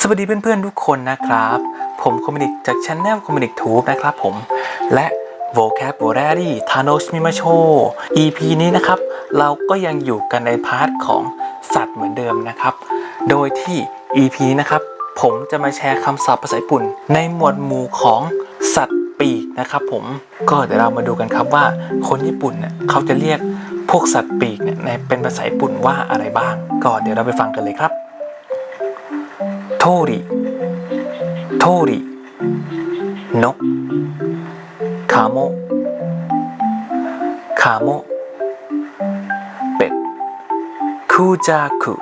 สวัสดีเพื่อนๆทุกคนนะครับ ผมคอมมินิกจากช anel คอมมินิกทูบนะครับผม และ vocabulary ทาโนชมิมาโช EP นี้นะครับ เราก็ยังอยู่กันในพาร์ทของสัตว์เหมือนเดิมนะครับ โดยที่ EP นี้นะครับ ผมจะมาแชร์คำศัพท์ภาษาญี่ปุ่น ในหมวดหมู่ของสัตว์ปีกนะครับผมก็เดี๋ยวเรามาดูกันครับว่า คนญี่ปุ่นเนี่ยเขาจะเรียกพวกสัตว์ปีกเนี่ยในเป็นภาษาญี่ปุ่นว่าอะไรบ้าง ก็เดี๋ยวเราไปฟังกันเลยครับ 通り通りのかもかもเป็ดคูจากุ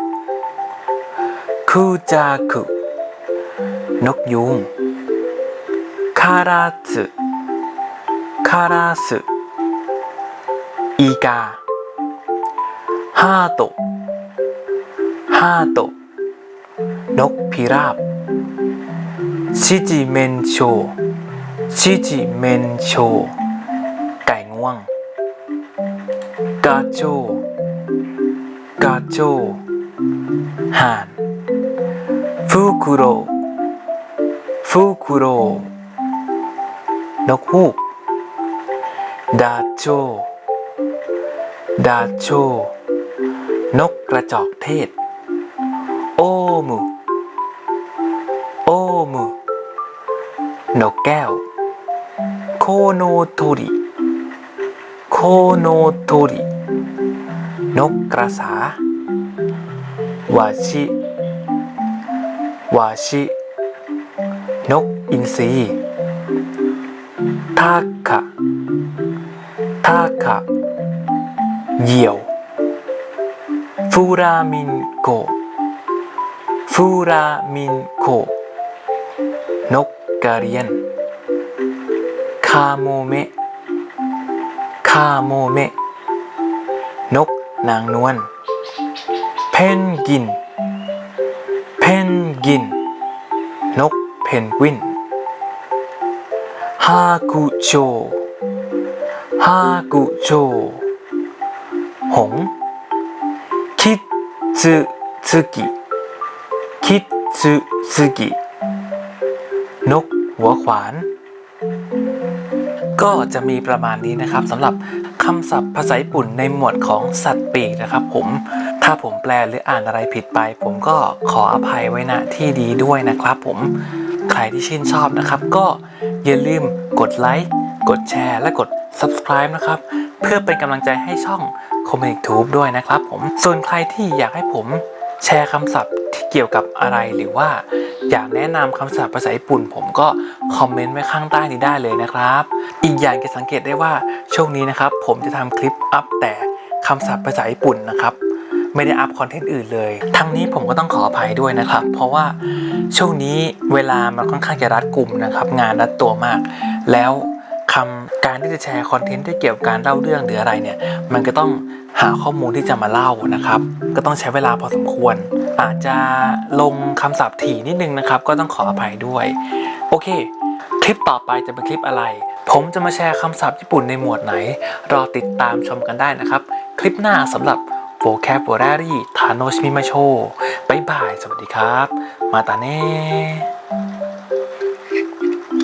คูจากุนกยูงคาราสึคาราสึอีกาฮ นกพิราบชิจิเมนโชชิจิเมนโชไก่ง่วงกาโจกาโจห่านฟูคุโรฟูคุโรนกฮูกดาโจดาโจนกกระจอกเทศ โอมุ นกแก้ว โคโนโทริโคโนโทรินกกระสาวาชิวาชิ นกอินทรีทาคะทาคะเหยี่ยวฟูรามินโกฟูรามินโค นกกระเรียน คาโมเมะ คาโมเมะ นกนางนวล เพนกิน เพนกิน นกเพนกวิน ฮากุโช ฮากุโช หง คิดซึซึกิ คิดซึซึกิ นกหัวขวาน ก็จะมีประมาณนี้นะครับสำหรับคำศัพท์ภาษาญี่ปุ่นในหมวดของสัตว์ปีกนะครับ ผมถ้าผมแปลหรืออ่านอะไรผิดไป ผมก็ขออภัยไว้ณที่ดีด้วยนะครับผมใครที่ชื่นชอบนะครับ ก็อย่าลืมกดไลค์กดแชร์และกด subscribe นะครับ เพื่อเป็นกำลังใจให้ช่อง c o m m u n i c Tube ด้วยนะครับผมส่วนใครที่อยากให้ผมแชร์คำศัพท์ กี่ยวกับอะไรหรือว่าอยากแนะนำคำศัพท์ภาษาญี่ปุ่น ผมก็คอมเมนต์ไว้ข้างใต้นี้ได้เลยนะครับ อีกอย่างจะสังเกตได้ว่าช่วงนี้นะครับ ผมจะทำคลิปอัพแต่คำศัพท์ภาษาญี่ปุ่นนะครับไม่ได้อัพคอนเทนต์อื่นเลย ทั้งนี้ผมก็ต้องขออภัยด้วยนะครับ เพราะว่าช่วงนี้เวลามันค่อนข้างจะรัดกลุ่มนะครับ งานรัดตัวมาก แล้วคำการที่จะแชร์คอนเทนต์ที่เกี่ยวกับการเล่าเรื่องหรืออะไรเนี่ย มันก็ต้องหาข้อมูลที่จะมาเล่านะครับ ก็ต้องใช้เวลาพอสมควร อาจจะลงคำศัพท์ถี่นิดนึงนะครับ ก็ต้องขออภัยด้วย โอเค คลิปต่อไปจะเป็นคลิปอะไร ผมจะมาแชร์คำศัพท์ญี่ปุ่นในหมวดไหน รอติดตามชมกันได้นะครับ คลิปหน้าสำหรับ vocabulary ทานโนชิมิมาโชบายบาย สวัสดีครับ มาตาเน่